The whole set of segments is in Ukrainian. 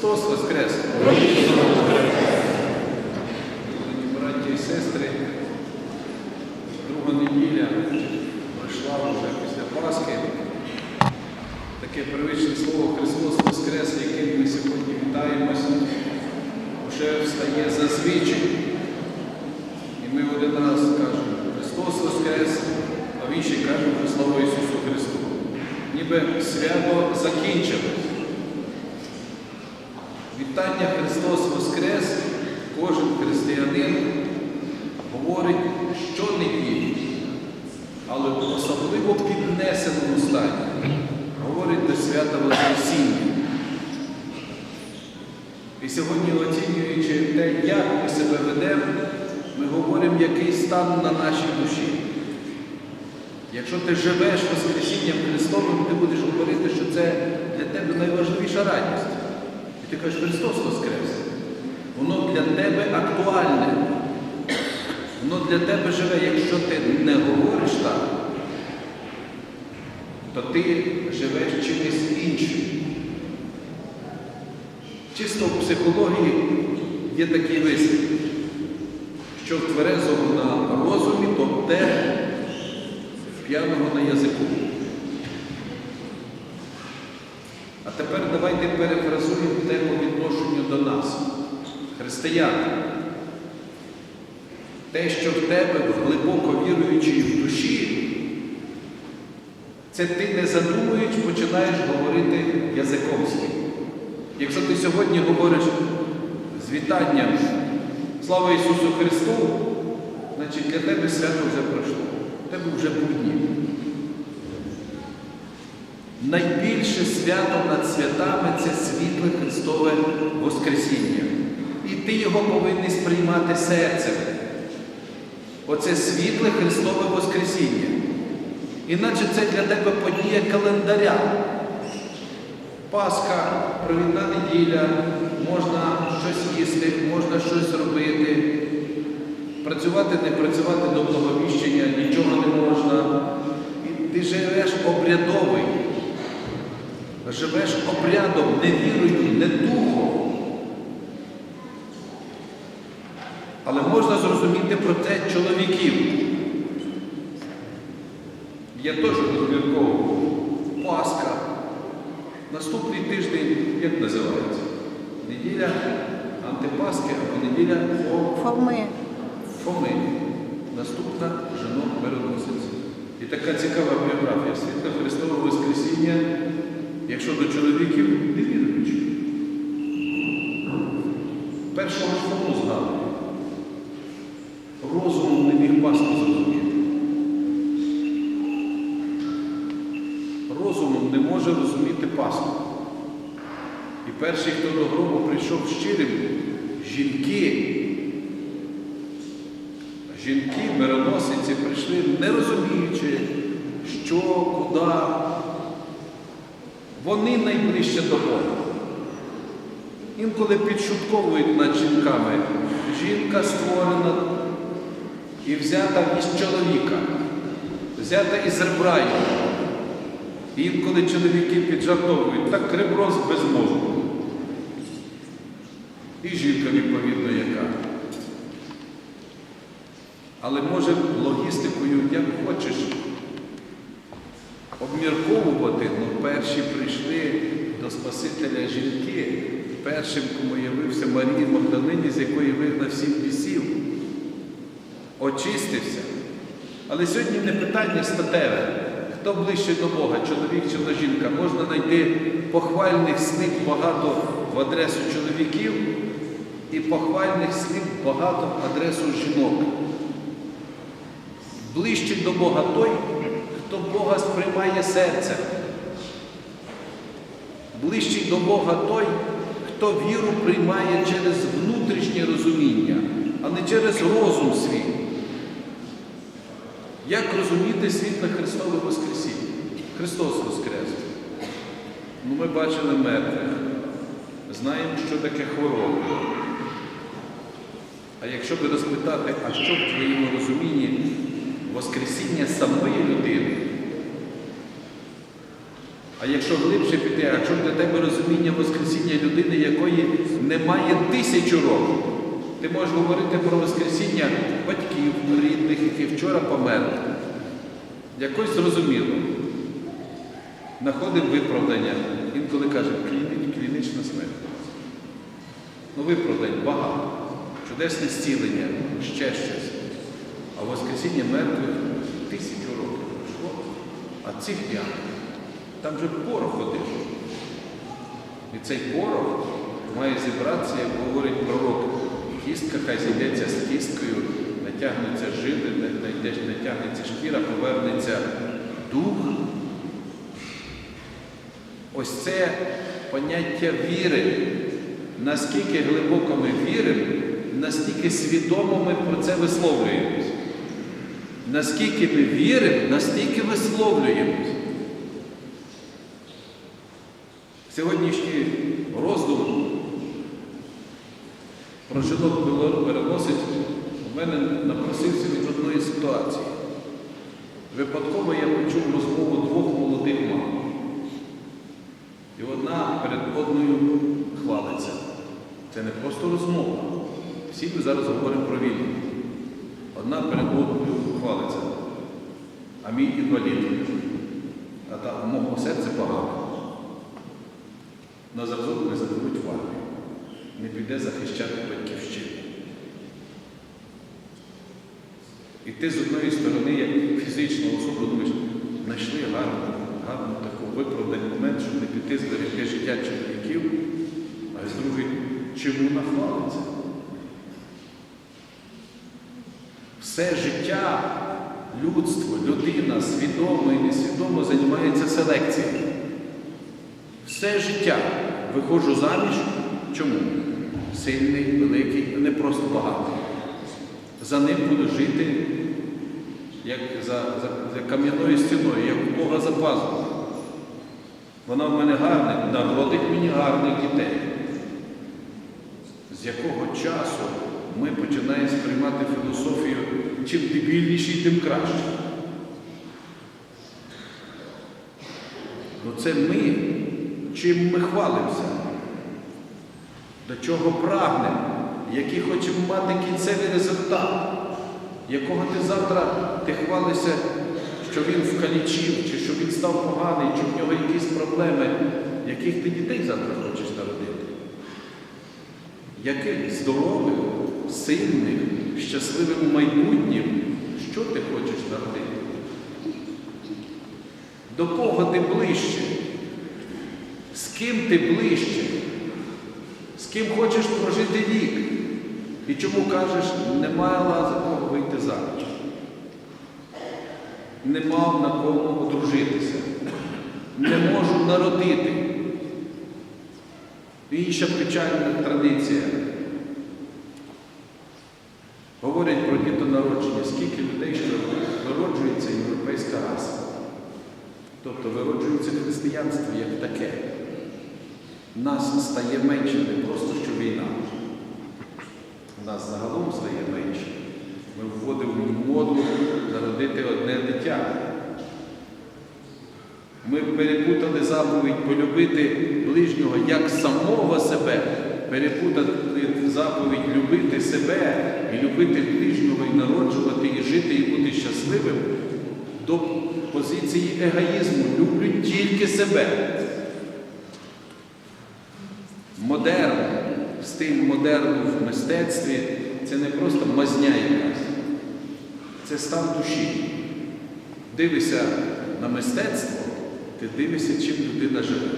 Христос Воскрес! Дорогі браті і сестри, друга неділя пройшла вже після Пасхи. Таке привичне слово Христос Воскрес, яким ми сьогодні вітаємося, вже встає зазвичай. І ми один раз кажемо Христос Воскрес, а в інший кажемо слава Ісусу Христу. Ніби свято закінчилось. Вітання Христос Воскрес, кожен християнин говорить щонеділі, але в особливо піднесеному стані, говорить до свята Воскресіння. І сьогодні, оцінюючи те, як ми себе ведемо, ми говоримо, який стан на нашій душі. Якщо ти живеш Воскресінням Христовим, ти будеш говорити, що це для тебе найважливіша радість. Ти кажеш, Христос Воскрес. Воно для тебе актуальне. Воно для тебе живе. Якщо ти не говориш так, то ти живеш чимось іншим. Чисто в психології є такий вислів, що в тверезому на розумі, то те п'яного на язику. А тепер давайте перефразуємо те по відношенню до нас, християн. Те, що в тебе глибоко віруючи в душі, це ти не задумуючи, починаєш говорити язиком своїм. Якщо ти сьогодні говориш з вітанням Слава Ісусу Христу, значить для тебе свято вже пройшло. В тебе вже будні. Найбільше свято над святами це світле Христове Воскресіння. І ти його повинен сприймати серцем. Оце світле Христове Воскресіння. Іначе це для тебе подія календаря. Пасха, провідна неділя, можна щось їсти, можна щось робити. Працювати, не працювати до благовіщення, нічого не можна. І ти живеш обрядовий. Живеш обрядом, не вірою, не духом. Але можна зрозуміти про це чоловіків. Я теж розмірковував. Пасха. Наступний тиждень, як називається? Неділя антипаски або неділя Фо- Фоми. Фоми. Наступна жінок мироносець. І така цікава біографія. Світла Христового Воскресіння, якщо до чоловіків, не віруючи. Першого ж Фому згадує. Розумом не міг Пасху зрозуміти. Розумом не може розуміти Пасху. І перший, хто до гробу прийшов щирим, жінки. Жінки, мироносиці прийшли, не розуміючи, що, куди. Вони найближче до Бога. Інколи підшутковують над жінками. Жінка створена і взята із чоловіка, взята із ребра його. Інколи чоловіки піджартовують, так ребро з без. І жінка відповідно яка. Але може логістикою, як хочеш, обмірковувати, ну перші прийшли до Спасителя жінки, першим, кому явився Марії Магдалині, з якої вигнав сім бісів, очистився. Але сьогодні не питання статеве. Хто ближче до Бога, чоловік чи жінка, можна знайти похвальних слів багато в адресу чоловіків і похвальних слів багато в адресу жінок. Ближче до Бога той, хто Бога сприймає серцем. Ближчий до Бога той, хто віру приймає через внутрішнє розуміння, а не через розум свій. Як розуміти світле Христове Воскресіння? Христос Воскрес. Ну, ми бачили мертвих, знаємо, що таке хвороба. А якщо би розпитати, а що в твоєму розумінні Воскресіння самої людини? А якщо глибше піти, а якщо для тебе розуміння Воскресіння людини, якої немає тисячу років, ти можеш говорити про Воскресіння батьків, рідних, які вчора померли. Якось зрозуміло. Знаходив виправдання. Інколи каже, клінічна смерть. Ну, виправдань багато. Чудесне зцілення, ще щось. А Воскресіння мертвих тисячу років пройшло. А цих днях там же порох ходив. І цей порох має зібратися, як говорить пророк. Кістка хай зійдеться з кісткою, натягнуться жили, натягнеться шкіра, повернеться дух. Ось це поняття віри. Наскільки глибоко ми віримо, настільки свідомо ми про це висловлюємось. Наскільки ми віримо, настільки висловлюємось. Сьогоднішній роздум про жінок переносить у мене напросився від одної ситуації. Випадково я почув розмову двох молодих мам. І одна перед одною хвалиться. Це не просто розмова. Всі ми зараз говоримо про війну. Одна перед одною хвалиться. А мій інвалід. А та мого серце погано. На зразок не заберуть в. Не піде захищати батьківщину. І ти з одної сторони, як фізична особа, думаєш, знайшли гарну, гарну таку виправданий момент, щоб не піти зберегти життя чоловіків, а з другої, чому нахвалиться? Все життя, людство, людина свідомо і несвідомо займається селекцією. Все життя виходжу заміж. Чому? Сильний, великий, не просто багатий. За ним буду жити, як за, за, за кам'яною стіною, як у Бога за пазухою. Вона в мене гарна, народить мені гарних дітей. З якого часу ми починаємо сприймати філософію, чим дебільніший, тим краще. Ну це ми, чим ми хвалимося, до чого прагнемо, який хочемо мати кінцевий результат, якого ти завтра ти хвалишся, що він вкалічив, чи що він став поганий, чи в нього якісь проблеми, яких ти дітей завтра хочеш народити. Яких здорових, сильних, щасливим майбутнім, що ти хочеш народити? До кого ти ближче? З ким ти ближче? З ким хочеш прожити вік? І чому кажеш, немає за кого вийти заміж? Не мав на кому одружитися, не можу народити. Інша печальна традиція. Говорять про дітонародження, скільки людей, що вироджується європейська раса. Тобто вироджується християнство як таке. Нас стає менше не просто що війна. Нас загалом стає менше. Ми вводимо в моду народити одне дитя. Ми перепутали заповідь полюбити ближнього як самого себе, перепутали заповідь любити себе і любити ближнього, і народжувати, і жити, і бути щасливим до позиції егоїзму. Люблю тільки себе. Стиль модерну в мистецтві це не просто мазня якась, це стан душі. Дивишся на мистецтво, ти дивишся, чим людина живе.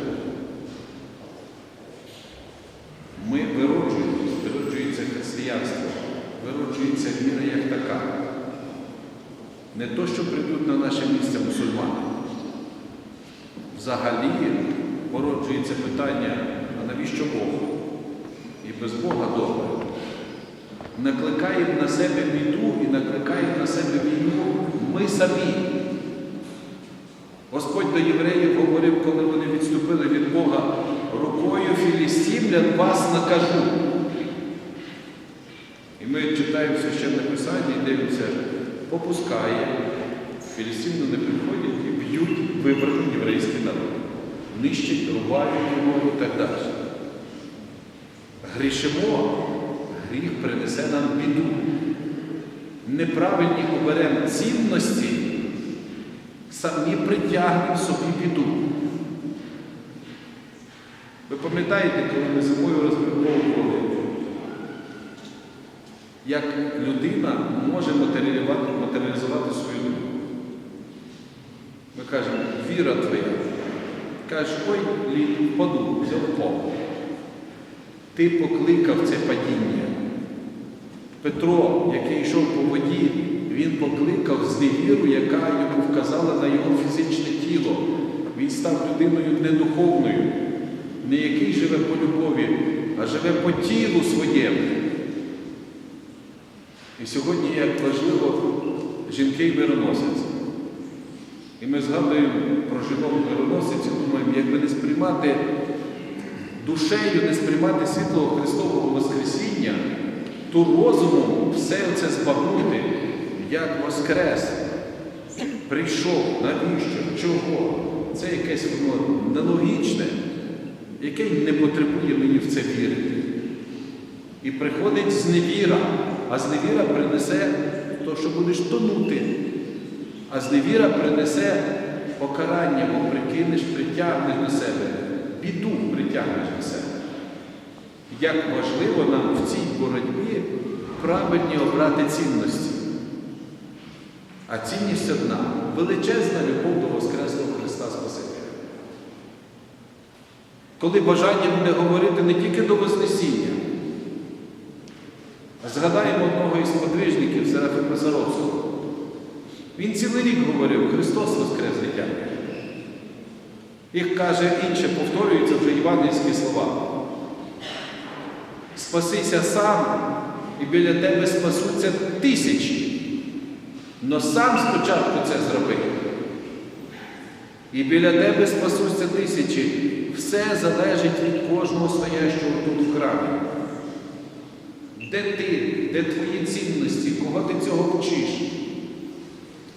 Ми вироджуємось, вироджується християнство, вироджується віра як така. Не то, що прийдуть на наше місце мусульмани. Взагалі породжується питання, а навіщо Бог? І без Бога добре. Накликаємо на себе біду і накликаємо на себе війну ми самі. Господь до євреїв говорив, коли вони відступили від Бога, рукою філістимлян вас накажу. І ми читаємо священне писання і дивимося, попускає, філістимляни приходять і б'ють вибраний єврейський народ. нищать, рубають його і так далі. Грішимо, гріх принесе нам біду. Неправильні оберемо цінності, самі притягнемо собі біду. Ви пам'ятаєте, коли ми зимою розмірковували, як людина може матеріалізувати, свою думку? Ми кажемо, віра твоя. Кажеш, ой, лід, впаду, взяв впав. Ти покликав це падіння. Петро, який йшов по воді, він покликав зневіру, яка йому вказала на його фізичне тіло. Він став людиною не духовною, не який живе по любові, а живе по тілу своєму. І сьогодні як важливо жінки і ми згадуємо про жінок мироносиці, думаємо, якби не сприймати душею, не сприймати світлого Христового Воскресіння, то розумом все це збагнути, як Воскрес. Прийшов, навіщо, чого? Це якесь воно нелогічне, яке не потребує мені в це вірити. І приходить зневіра, а зневіра принесе то, що будеш тонути. А зневіра принесе покарання, бо прикинеш, притягнеш до себе, біду притягнеш до себе. Як важливо нам в цій боротьбі правильні обрати цінності. А цінність одна величезна любов до Воскреслого Христа Спасителя. Коли бажання буде говорити не тільки до Вознесіння, згадаємо одного із подвижників Серафима Саровського. Він цілий рік говорив, Христос Воскрес дитя. Їх каже інше, повторюються вже євангельські слова. Спасися сам, і біля тебе спасуться тисячі. Но сам спочатку це зроби. І біля тебе спасуться тисячі. Все залежить від кожного стоящого тут в храмі. Де ти, де твої цінності, кого ти цього вчиш?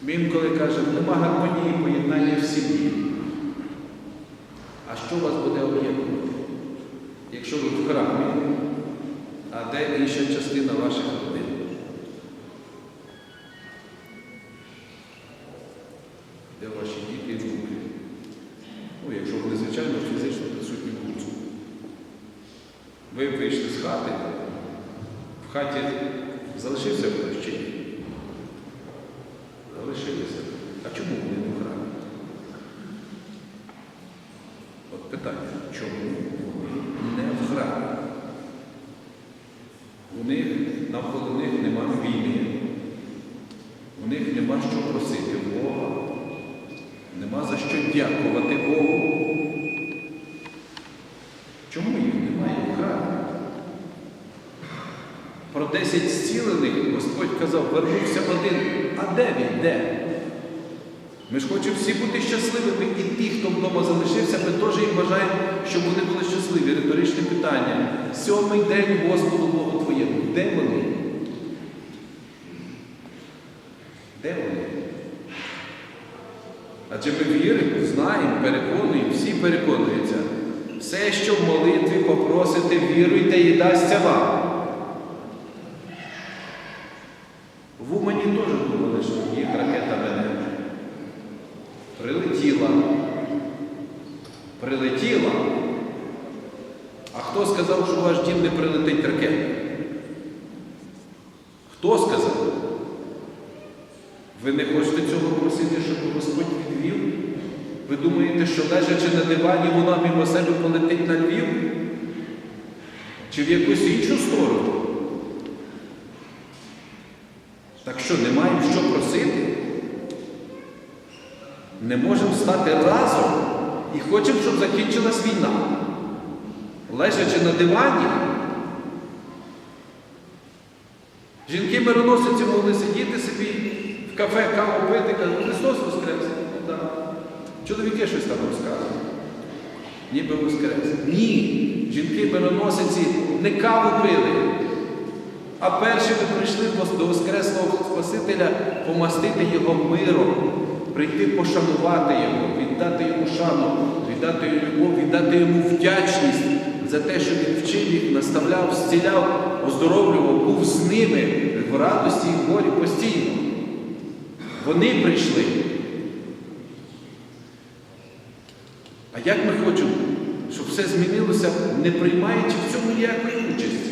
Він коли каже, нема гармонії поєднання в сім'ї. Що вас буде об'єднувати? Якщо ви в храмі, а де інша частина ваших родин? Де ваші діти і внуки? Ну, якщо вони, звичайно, фізично присутні в Луцьку. Ви вийшли з хати, в хаті залишився хтось чи ні? Залишилися. А чому вони не в храмі? От питання, чому вони не в храмі? У них навколо них нема війни, у них нема що просити Бога, нема за що дякувати Богу. Чому їх немає в храмі? Про 10 зцілених Господь казав, вернувся один. А де він? Де? Ми ж хочемо всі бути щасливими, і ті, хто вдома залишився, ми теж їм бажаємо, щоб вони були щасливі. Риторичне питання. Сьомий день Господу Богу Твоєму. Де вони? Де вони? Адже ми віримо, знаємо, переконуємо, всі переконуються. Все, що в молитві попросите, віруйте і дасться вам. В Умані теж думали, що їх ракета мене. Прилетіла. Прилетіла. А хто сказав, що в ваш дім не прилетить ракета? Хто сказав? Ви не хочете цього просити, щоб Господь відвів? Ви думаєте, що лежачи на дивані, вона мимо себе полетить на Львів? Чи в якусь іншу сторону? Так що не маємо що просити? Не можемо стати разом і хочемо, щоб закінчилась війна. Лежачи на дивані, жінки мироносиці могли сидіти собі в кафе, каву пити, кажуть, Христос Воскрес. Чоловіки щось там розказують. Ніби Воскрес. Ні. Жінки мироносиці не каву пили. А першими прийшли до Воскреслого Спасителя помастити його миром, прийти пошанувати його, віддати йому шану, віддати йому любов, віддати йому вдячність за те, що він вчив їх, наставляв, зціляв, оздоровлював, був з ними в радості і в горі постійно. Вони прийшли. Як ми хочемо, щоб все змінилося, не приймаючи в цьому ніякої участі?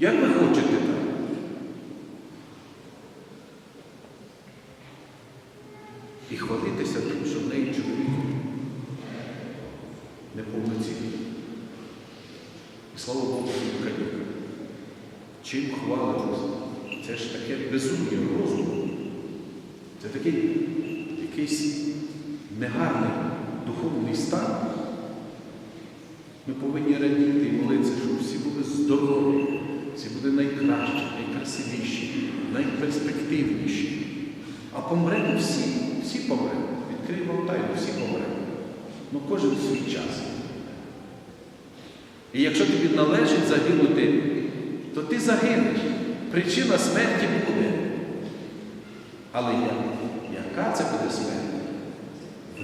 Як ви хочете так? І хвалитися тим, що в неї чоловік неповноцінний. І слава Богу, Україна. Чим хвалимось? Це ж таке безум'я розуму. Це такий якийсь негарний духовний стан. Ми повинні радіти і молитися, щоб всі були здорові, всі були найкращі, найкрасивіші, найперспективніші. А помремо всі, всі помремо. Відкрию вам тайну, всі помремо. Ну кожен свій час. І якщо тобі належить загинути, то ти загинеш. Причина смерті буде. Але я, яка це буде смерть?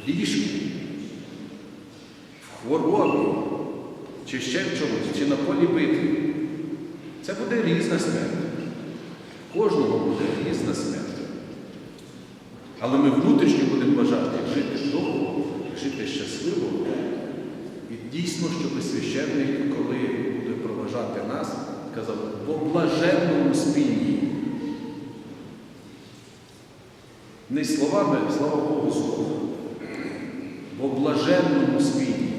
Ліжку, в хворобі, чи ще в чомусь, чи на полі битви. Це буде різна смерть. Кожного буде різна смерть. Але ми внутрішньо будемо бажати жити довго, жити щасливо. І дійсно, щоб священник, коли буде проважати нас, казав, по блаженному спінні. Не словами, слава Богу, слово. По блаженному спінні.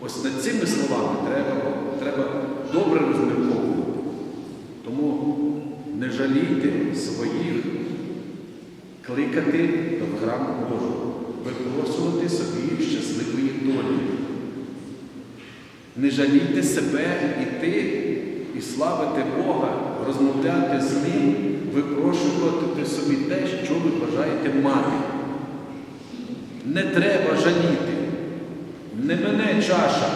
Ось над цими словами треба, треба добре розмірковувати. Тому не жалійте своїх кликати до храму Божого, випрошувати собі щасливої долі. Не жалійте себе іти і славити Бога, розмовляти з Ним, випрошувати собі те, що ви бажаєте мати. Не треба жаліти. Не мене чаша.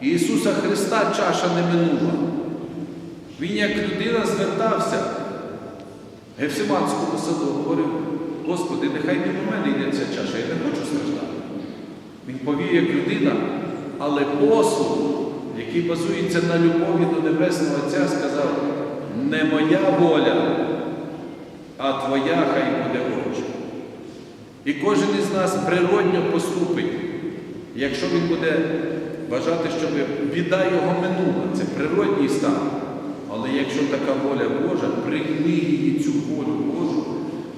Ісуса Христа чаша не минула. Він як людина звертався в Гефсиманському саду, говорив, Господи, нехай не до мене йде ця чаша, я не хочу страждати. Він повів як людина, але послуг, який базується на любові до Небесного Отця, сказав, не моя воля, а Твоя хай буде Божа. І кожен із нас природньо поступить, якщо він буде бажати, щоб біда його минула, це природній стан. Але якщо така воля Божа, прийми її цю волю Божу,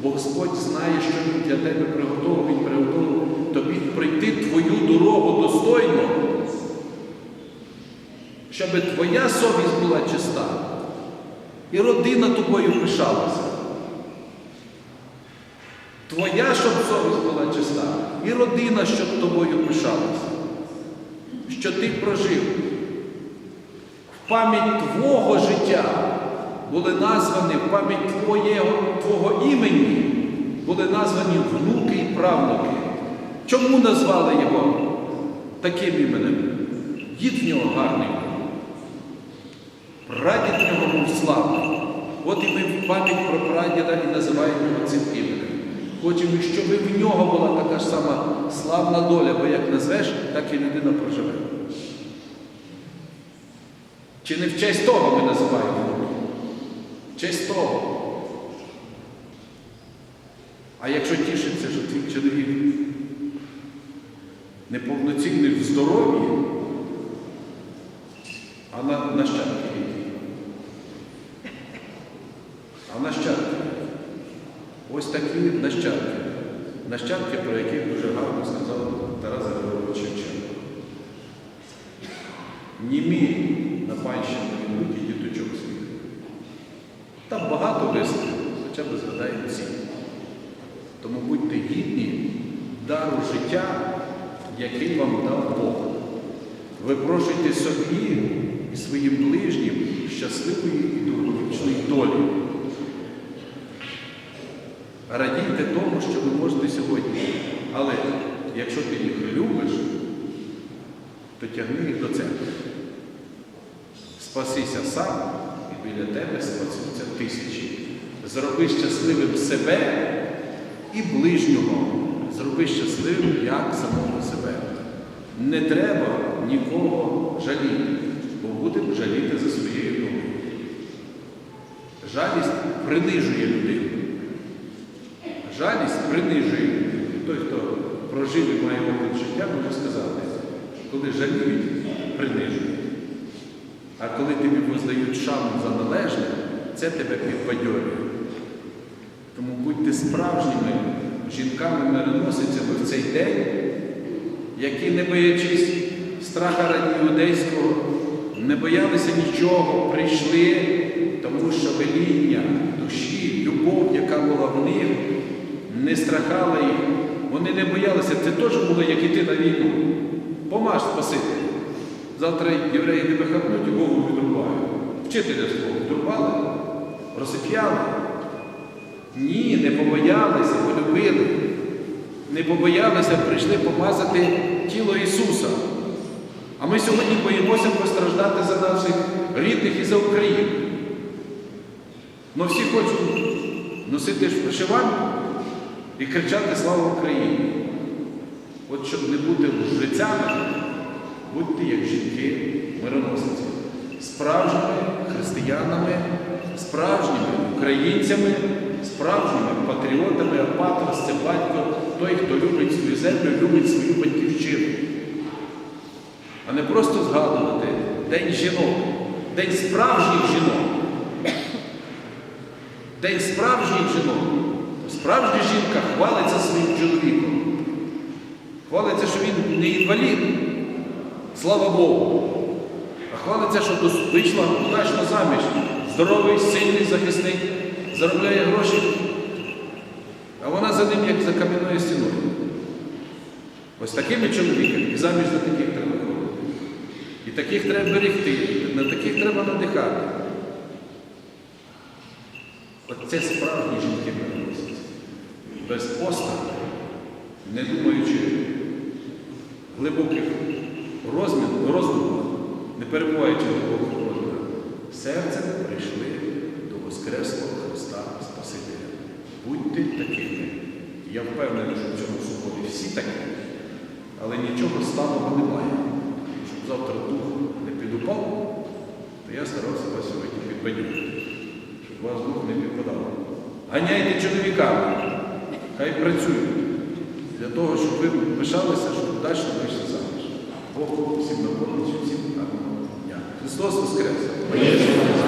бо Господь знає, що Він для тебе приготував, Він приготував тобі пройти твою дорогу достойно, щоб твоя совість була чиста, і родина тобою пишалася. Твоя, щоб совість була чиста, і родина, щоб тобою пишалася, що ти прожив. В пам'ять Твого життя були названі, в пам'ять Твоєго, Твого імені були названі внуки і правнуки. Чому назвали його таким іменем? Дід в нього гарний. Прадід в нього був славний. От і ми в пам'ять про прадіда і називаємо його цим іменем. Хочемо, щоб в нього була така ж сама славна доля, бо як назвеш, так і людина проживе. Чи не в честь того ми називаємо? В честь того. А якщо тішиться, що твій чоловік неповноцінний в здоров'ї, а на, нащадки які? А нащадки? Ось такі нащадки. Нащадки, про яких дуже гарно сказав Тарас Григорович Шевченко. Німі на панщину йдуть і діточок своїх. Там багато висловів, хоча б згадаємо ці. Тому будьте гідні дару життя, який вам дав Бог. Випрошуйте собі і своїм ближнім щасливої і довговічної долі. Радійте тому, що ви можете сьогодні. Але якщо ти їх любиш, то тягни їх до церкви. Спасися сам, і біля тебе спасуться тисячі. Зроби щасливим себе і ближнього. зроби щасливим як самого себе. Не треба нікого жаліти, бо будемо жаліти за своєю долею. Жалість принижує людину. Жалість принижує. Той, хто прожив і має опит життя, може сказати, що коли жаліють, принижують. А коли тобі воздають шану за належне, це тебе підбадьорює. Тому будьте справжніми жінками-мироносицями в цей день, які, не боячись страха іудейського, не боялися нічого, прийшли, тому що веління душі, любов, яка була в них, не страхала їх. Вони не боялися. Це теж було, як іти на війну. Помаж спасити. Завтра євреї тебе хапнуть і голову відрубають. Вчителя свого відрубали, розсип'яли. Ні, не побоялися, полюбили. Не побоялися, прийшли помазати тіло Ісуса. А ми сьогодні боїмося постраждати за наших рідних і за Україну. Ну всі хочуть носити вишиванку і кричати Слава Україні! От щоб не бути лжецями, будьте як жінки мироносиці, справжніми християнами, справжніми українцями, справжніми патріотами, а це батько, той, хто любить свою землю, любить свою батьківщину. А не просто згадувати День жінок, День справжніх жінок. День справжніх жінок. Справжня жінка хвалиться своїм чоловіком. Хвалиться, що він не інвалід, слава Богу. А хвалиться, що вийшла удачно заміж. Здоровий, сильний захисник, заробляє гроші. А вона за ним, як за кам'яною стіною. Ось такими чоловіками і заміж за таких треба ходити. І таких треба берегти, на таких треба надихати. От це справжні жінки переносять. Без поста, не думаючи глибоких роздумах, не перебуваючи глибоких розмірах, серцем прийшли до Воскреслого Христа Спасителя. Будьте такими. Я впевнений, що в цьому суботі всі такі, але нічого сталого немає. Щоб завтра дух не підупав, то я старався вас сьогодні підбадьорити, щоб вас дух не підпадав. Ганяйте чоловіками, хай працюють для того, щоб ви пишалися, щоб далі вийшли заміж. Бог всім на всім гарного дня. Христос Воскрес!